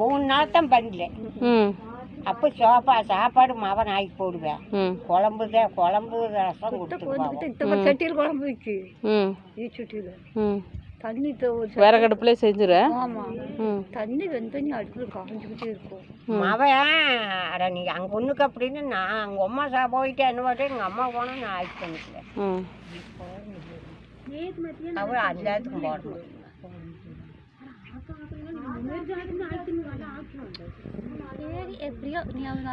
மூணு நாள் தான் பண்ணல. ம். அப்போ சோப்பா சாப்பாடு மவன் ஆக்கி போடுவேன். ம். குழம்பு தான் குழம்பு ரசம் கொடுத்துருவாங்க சட்டியில் குழம்பு வச்சு. ம். ஈ சட்டியில். ம். தண்ணி விறகடுப்புலேயே செஞ்சுரு. ஆமாம் தண்ணி வெந்த தண்ணி அடுப்பில் காஞ்சிக்கிட்டே இருக்கும். மவன் அட நீ அங்கே ஒன்றுக்கு அப்படின்னு நான் அங்கே அம்மா சா போயிட்டு என்ன பாட்டு? எங்கள் அம்மா போனால் நான் ஆக்கி பண்ணிக்குவேன் ம். அவள் எல்லாத்துக்கும் போடணும். சரி அவன்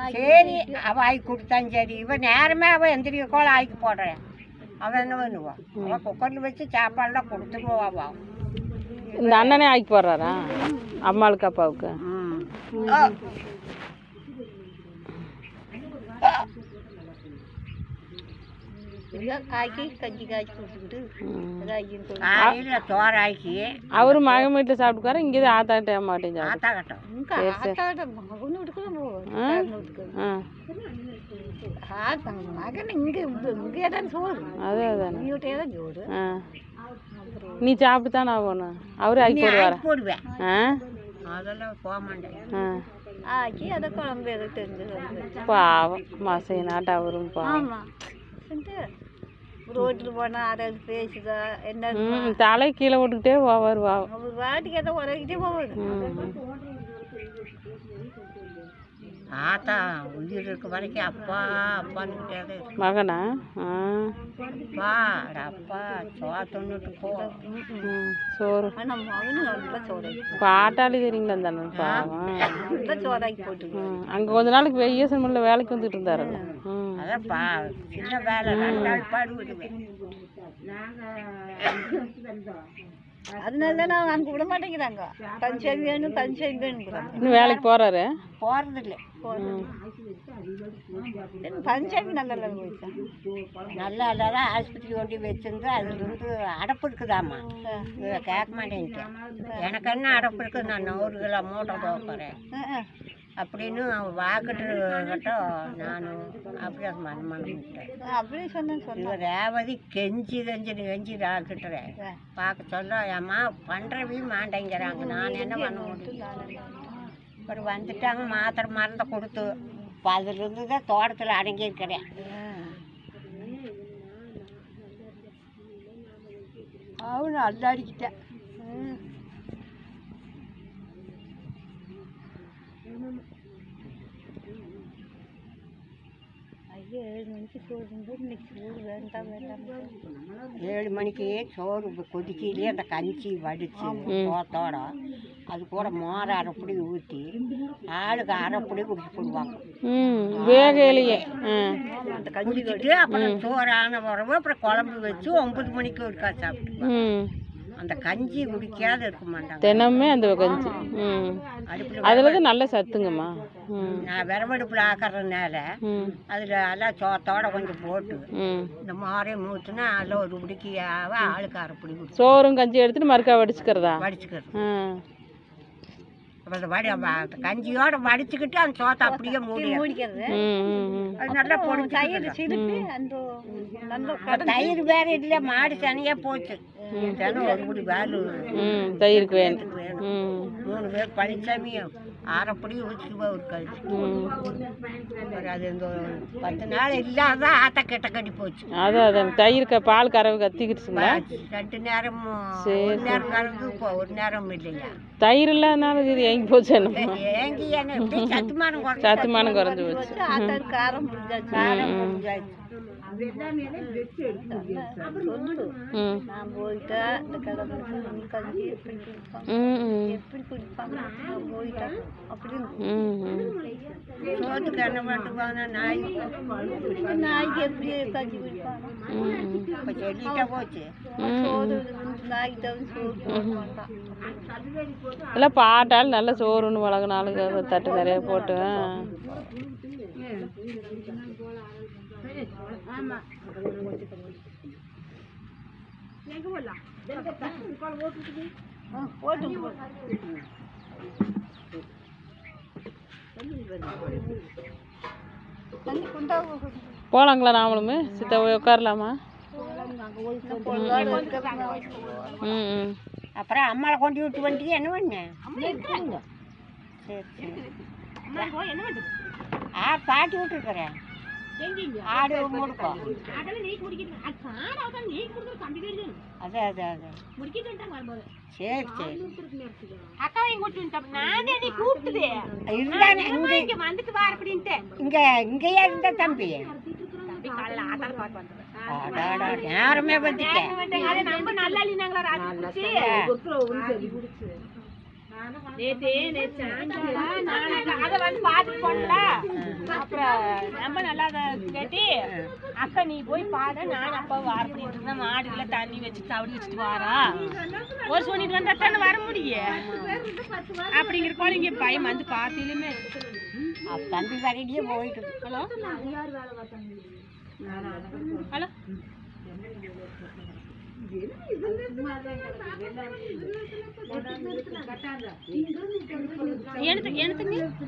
அவள் ஆக்கி கொடுத்தாலும் சரி. இவன் நேரமே அவள் எந்திரிக்க கோல ஆக்கி போடுறேன். அவன் என்ன பண்ணுவான் அவள் குக்கரில் வச்சு சாப்பாடுலாம் கொடுத்துருவா அவள் இந்த அண்ணனே ஆக்கி போடுறாரா? அம்மாளுக்கு அப்பாவுக்கு ம் எப்படியோ ஆக்கி கஞ்சி காய்ச்சி கொடுத்துக்கிட்டு ம். இதாகின்னு சொல்லி காலையில் சோறாக்கி அவரு மகன் வீட்டில் சாப்பிட்டுக்காரு இங்கே தான் ஆத்தாட்ட சோறு. அதே அதானே நீ சாப்பிட்டு தானே ஆகணும். அவரு ஆக்கி போடுவாரா? ஆ? அதெல்லாம் போக மாட்டேன். ஆ. ஆக்கி அதை குழம்பு எதை தெரிஞ்சு பாவம் மாசை நாட்டு அவரும் பாவம். ரோட்டில் போனால் யாராவது பேசுதா என்ன ம் தலை கீழே விட்டுக்கிட்டே போவார் பாவம் அவர் வாட்டிக்கு எதை உறக்கிட்டே போகுது ம். ஆத்தா உயிர் இருக்க வரைக்கும் அப்பா அப்பான்னுக்கிட்டே தான் இருக்கு. மகனா? ஆ. அப்பா அப்பா சோத்தொன்னுட்டு போ. சோறு. ஆனால் மகனு நல்லா சோறாக்கி பாட்டாளி தெரியுங்களா அந்த நல்லா சோறாக்கி போட்டு அங்கே கொஞ்ச நாளைக்கு வெய்யசன் வேலைக்கு வந்துட்டு இருந்தாரு ம் அதான் பா சின்ன வேலை ரெண்டு நாள் பாடு விடுவேன். அதனால தான் நான் அங்கே விட மாட்டேங்கிறாங்க. பஞ்சம் வேணும் பஞ்சம் வேணுங்கிறாங்க. இன்னும் வேலைக்கு போறாரு? போகிறதில்ல பஞ்சாபி நல்ல நல்லா நல்லா இல்லாத ஆஸ்பத்திரி கொண்டு வச்சிருந்து அதுலேருந்து அடப்பு இருக்குதாம்மா. இதை கேட்க மாட்டேன்ட்டேன் எனக்கு என்ன அடப்பு இருக்குது நான் நூறு கிலோ மூட்டை போகிறேன் அப்படின்னு வாக்கிட்டு கிட்ட நான் அப்படியே மனம் மனமிட்டேன் அப்படியே சொன்னேன் சொன்னேன். இவ ரேவதி கெஞ்சி கெஞ்சி கெஞ்சி ராக்கிட்டுறேன் பார்க்க சொல்ல ஏம்மா பண்ணுறவே மாட்டேங்கிறாங்க. நான் என்ன பண்ண முடியும்? அப்புறம் வந்துட்டாங்க மாத்திரை மருந்தை கொடுத்து அதுலேருந்து தான் தோட்டத்தில் அடங்கியிருக்கிறேன். அவனு அல்லாடிக்கிட்டேன் ஐயோ ஏழு மணிக்கு சோறு இன்னைக்கு சோறு வேண்டாம் வேண்டாம் ஏழு மணிக்கு சோறு கொதிக்கையிலே அந்த கஞ்சி வடித்து சோத்தோட அது கூட மோர அரைப்படி ஊற்றி ஆளுக்கு அரைப்படி குடிச்சு போடுவாங்க. வேகையிலேயே அந்த கஞ்சி குடிச்சிட்டு அப்புறம் சோறான பிறகு அப்புறம் குழம்பு வச்சு ஒன்பது மணிக்கு ஒருக்கா சாப்பிட்டு ம். அந்த கஞ்சி குடிக்காத இருக்க மாட்டாங்க. தினமுமே அந்த கஞ்சி. ம். அதில் தான் நல்ல சத்துங்கம்மா. நான் விரவடுப்பில் ஆக்கறதுனால அதில் எல்லாம் சோத்தோட கொஞ்சம் போட்டு ம். இந்த மாரையும் மூத்துனா அதில் ஒரு பிடிக்கு ஆளுக்கு அரைப்படி குடிச்சு சோறும் கஞ்சி எடுத்துட்டு மறுக்கா வடிச்சுக்கிறதா? வடிச்சுக்கிறது. அப்புறம் அந்த வடி கஞ்சியோட வடிச்சுக்கிட்டு அந்த சோத்தை அப்படியே மூடி குடிக்கிறது ம் ம் ம். அது நல்லா பொடிச்சு தயிர் சிரிப்பு அந்த தயிர் வேற இல்லை மாடு தனியாக போச்சு. தினம் ஒரு முடி வேலு. ம் தயிருக்கு வேணும். ம் மூணு பேர் பழனிசாமியும் அரைப்படி ஊற்றிக்குவா ஒரு கழிச்சு அது இந்த பத்து நாள் இல்லாத ஆத்த கெட்ட கட்டி போச்சு. அதான் அதான். தயிர் க பால் கறவை கத்திக்கிடுச்சுங்களா ரெண்டு நேரமும் ஒரு நேரம் கறந்து இப்போ ஒரு நேரம் இல்லையா? தயிர் இல்லாதனால இது ஏங்கி போச்சு ஏங்கி என்ன இப்படி சத்துமானம் குறைஞ்சு சத்துமானம் குறைஞ்சி போச்சு. காரம் முடிஞ்சாச்சு. நான் போயிட்டா இந்த கஞ்சி எப்படி குடிப்பாங்க? எப்படி குடிப்பாங்க? நான் போயிட்டா அப்படின்னு நாய் நாய்க்கு எப்படி கஞ்சி குடிப்பாங்க. இப்போ சொல்லிட்டா போச்சு. சோறு நாய்க்கு தவிர சோறு பாட்டால் நல்ல சோறுன்னு வளர்க்கனாலும் தட்டு நிறைய போட்டு போட்டு தண்ணி கொண்டா போகலாங்களா நாமளுமே? சித்த உட்காரலாமா? ம் ம். அப்புறம் அம்மாவை கொண்டு விட்டு வந்துட்டு என்ன பண்ணேன் சரி சரி. ஆ பாட்டி விட்டுருக்குறேன். ஆடு முடுக்கும் அதே சரி அக்கா இங்க நானே நீ கூப்பிட்டுது வந்துட்டு வா அப்படின்ட்டு. இங்க இருந்த தம்பி? நேரமே வந்துட்டேன். நல்லா நேத்து நேத்து அதை வந்து பார்த்துட்டு போனல அப்புறம் நம்ம நல்லா கேட்டி. அக்கா நீ போய் பாரு நான் அப்பா வார பண்ணிட்டு இருந்தேன் மாடுகளை தண்ணி வச்சு தவடி வச்சுட்டு வாரா. ஒரு சொல்லிட்டு வந்தா தானே வர முடியும்? அப்படிங்கிற போல இங்க பையன் வந்து பார்த்திலுமே. தம்பி கடையிலேயே போயிட்டு ஹலோ? ஹலோ? எடுத்து எடுத்துங்க